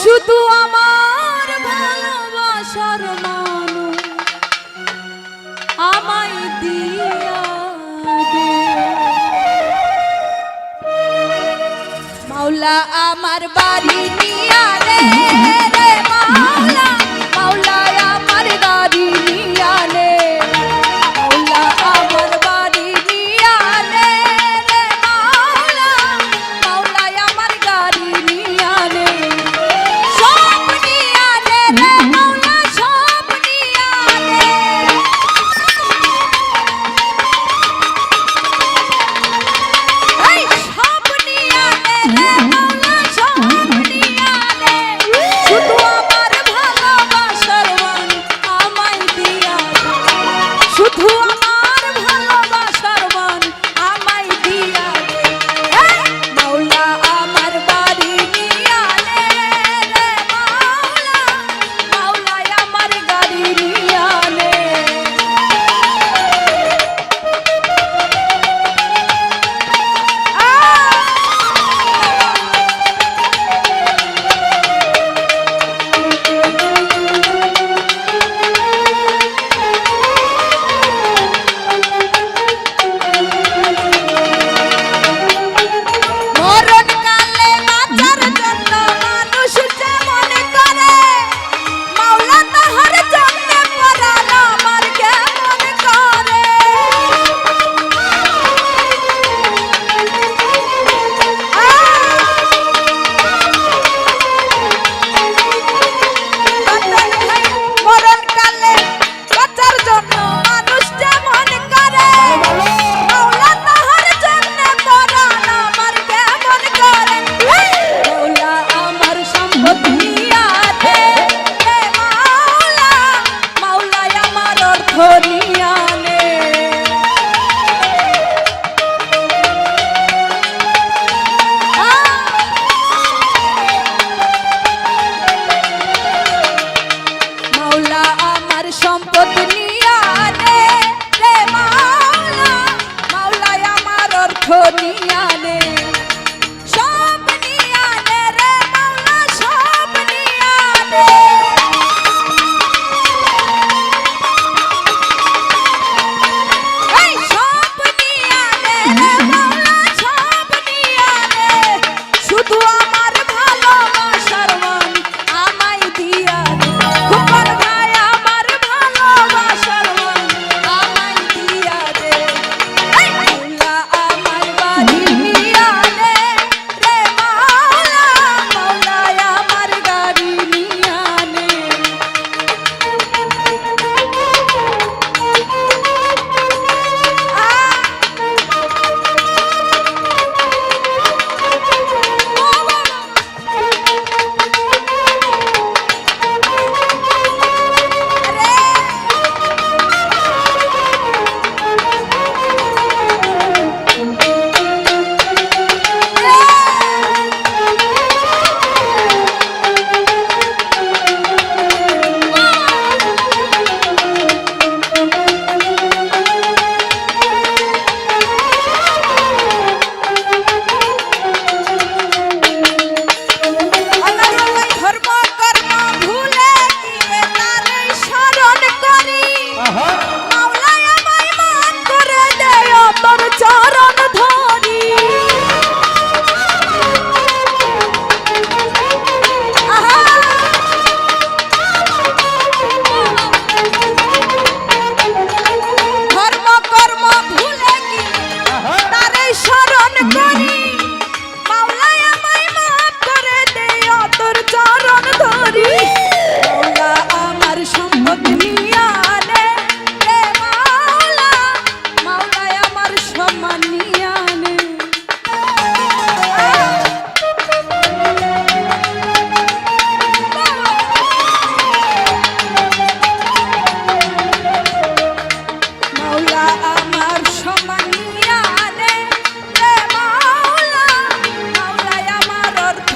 শুধু আমার ভালোবাসার মানু আমায় দিয়া মাওলা আমার বাড়ি নিয়া রে মাওলা।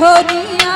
ধরিয়া